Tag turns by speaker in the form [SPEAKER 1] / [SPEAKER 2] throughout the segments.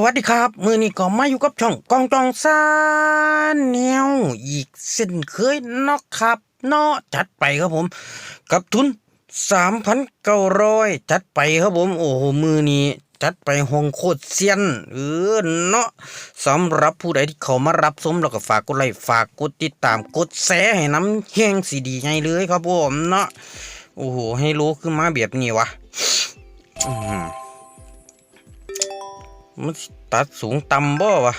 [SPEAKER 1] สวัสดีครับ มือนี้ก็มาอยู่กับช่องกองจองซานแนวอีกเส้นเคยเนอกครับเนาะจัดไปครับผม กับทุน3,900จัดไปครับผม โอ้โหมือนี้จัดไปห้องโคตรเซียนเออเนาะสำหรับผู้ใดที่เขามารับชมแล้วก็ฝากกดไลค์ฝากกดติดตามกดแชร์ให้น้ำแห้งสีดีไงเลยครับผมเนาะโอ้โหให้รู้ขึ้นมาแบบนี้วะอืม มันสิตัดสูงต่ำบ่วะ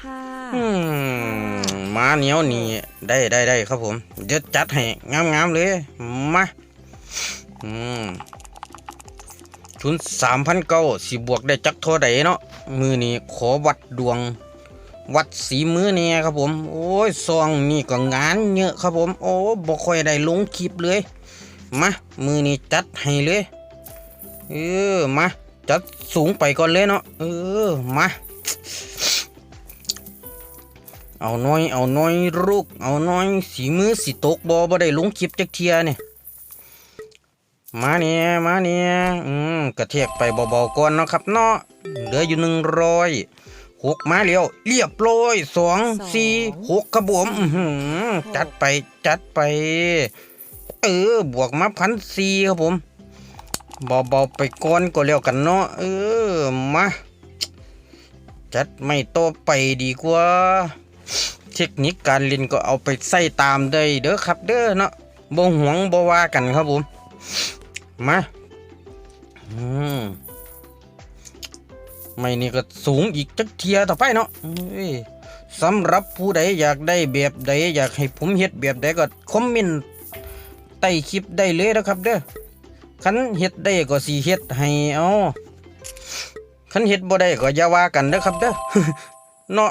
[SPEAKER 2] ห้า
[SPEAKER 1] อืมมาเหนียวนี่ได้ได้ได้ครับผมเดี๋ยวจัดให้งามๆเลย มาอืมทุนสามพันเก้าสิบวกได้จักเท่าใดเนาะมือนี้ขอวัดดวง วัดสีมือเนี่ยครับผม โอ้ยซองนี่ก็งานเยอะครับผม โอ้บ่ค่อยได้ลงคลิปเลย มา มือนี้จัดให้เลย เออ มา จัดสูงไปก่อนเลยเนาะเออมาเอาน้อยเอาน้อยลูกเอาน้อยสีมือสีตกบอบ่ได้ลงคลิปจักเทียเนี่ยมาเนี่ยมาเนี่ยอืมกระเทียกไปเบาๆก่อนเนาะครับเนาะเหลืออยู่หนึ่งร้อยหกมาเร็วเรียบร้อยสองสี่หกครับผมอื้อหือจัดไปจัดไป เออบวกมาพันสี่ครับผม เบาๆไปก่อนก็แล้วกันเนาะเออมาจัดไม่โตไปดีกว่า เทคนิคการเล่นก็เอาไปใส่ตามได้เด้อครับเด้อเนาะบ่หวงบ่ว่ากันครับผมมาอืมไม่นี่ก็สูงอีกจักเทียต่อไปเนาะสำหรับผู้ใดอยากได้แบบใดอยากให้ผมเฮ็ดแบบใดก็คอมเมนต์ใต้คลิปได้เลยนะครับเด้อ คันเฮ็ดได้ก็สิเฮ็ดให้เอาคันเฮ็ดบ่ได้ก็อย่าว่ากันเด้อครับเด้อเนาะ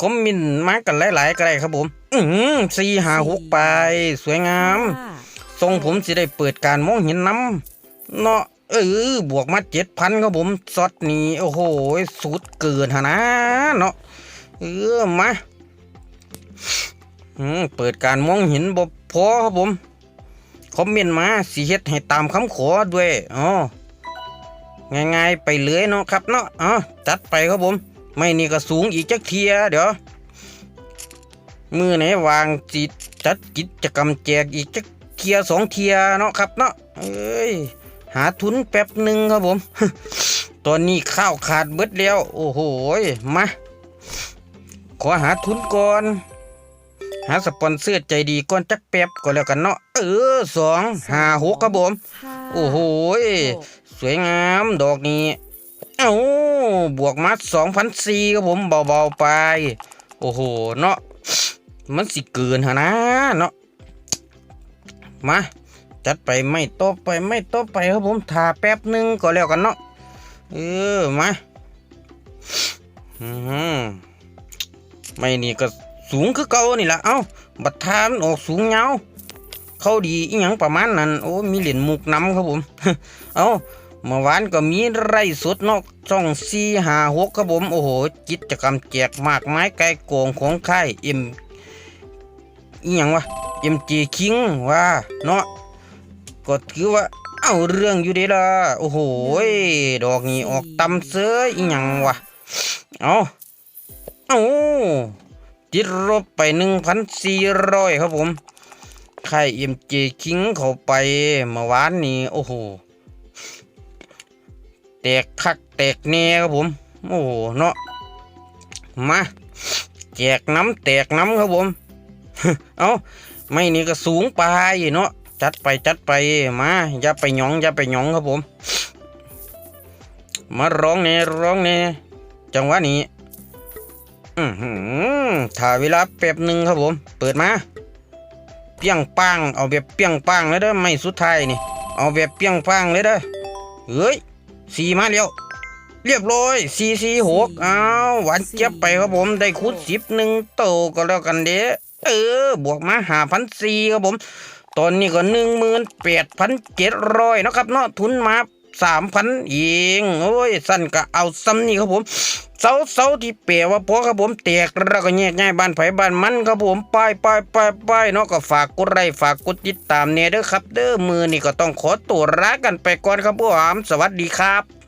[SPEAKER 1] คอมเมนต์มากันหลายๆก็ได้ครับผม อือสี่ห้าหกไป สวยงาม
[SPEAKER 2] ห้า
[SPEAKER 1] ทรงผมสิได้เปิดการมองเห็นน้ำเนาะเออบวกมาเจ็ดพันครับผมซอดนี้โอ้โหสุดเกินหนนะเนาะเออมาอืมเปิดการมองเห็นบ่พอครับผม คอมเมนต์มาสิเฮ็ดให้ตามคำขอด้วยอ๋อง่ายๆไปเลยเนาะครับเนาะอ๋อจัดไปครับผม ไม่นี่ก็สูงอีกจักเทียเดี๋ยวมือไหนวางจิตจัดกิจกรรมแจกอีกจักเทียสองเทียเนาะครับเนาะเอ้ยหาทุนแป๊บหนึ่งครับผม ตอนนี้ข้าวขาดเบิดแล้ว โอ้โหมาขอหาทุนก่อน หาสปอนเซอร์ใจดีก่อนจักแป๊บก็แล้วกันเนาะเออสองห้าหกครับผม
[SPEAKER 2] ห้า
[SPEAKER 1] โอ้โหย
[SPEAKER 2] หก
[SPEAKER 1] สวยงามดอกนี้ เอ้าบวกมาสองพันสี่ครับผมเบาๆไป โอ้โหเนาะมันสิเกินหะนะเนาะมาจัดไปไม่โตะไปไม่โตะไปครับผมทาแป๊บหนึงก็แล้วกันเนาะเออมาอืมไม่นี่ก็ สูงคือเก่านี่ละเอ้า บัดทานออกสูงเงาเข้าดีอีหยังประมาณนั้น โอ้ มีเหรียญมุกน้ำครับผม เอ้าเมื่อวานก็มีไร่สดนอกช่องสี่หาหกครับผม โอ้โห กิจกรรมแจกมากไม้ไก่โกงของค่ายเอ็มอีหยังวะ MG King ว่าเนาะก็ถือว่าเอาเรื่องอยู่เดีละโอ้โหดอกนี้ออกตำเสืออีหยังวะเอาเอา ติดลบไปหนึ่งพันสี่ร้อยครับผมค่ายเอ็มเจคิงเข้าไปเมื่อวานนี้ โอ้โห แตกคักแตกแน่ครับผม โอ้โห เนาะมาแจกน้ำแตกน้ำครับผม เอาไม่นี่ก็สูงไปเนาะจัดไปจัดไปมาอย่าไปหยองอย่าไปหยองครับผม มาร้องเนี่ยร้องเนี่ยจังหวะนี้ อือหือถ่ายเวลาแป๊บหนึ่งครับผม เปิดมา เปี้ยงปังเอาแบบเปี้ยงปังเลยเด้อไม่สุดท้ายนี่ เอาแบบเปี้ยงปังเลยเด้อ เฮ้ยสี่มาเร็วเรียบร้อยสี่สี่หกอ้าวหวานเจี๊ยบไปครับผม ได้คูณสิบหนึ่งโตก็แล้วกันเด้อ เออ บวกมาหาพันสี่ครับผมตอนนี้ก็หนึ่งหมื่นแปดพันเจ็ดร้อยนะครับเนาะทุนมา สามพันเองโอ้ยสั้นก็เอาซ้ำนี่ครับผมเสาเสาที่เปียว่าพอครับผมแตกแล้วก็แยกง่ายบ้านไผบ้านมันครับผมป้ายป้ายป้ายป้ายเนาะก็ฝากกดไลค์ฝากกดติดตามเนี่ยเด้อครับ เด้อมือนี่ก็ต้องขอตัวลากันไปก่อนครับผมสวัสดีครับ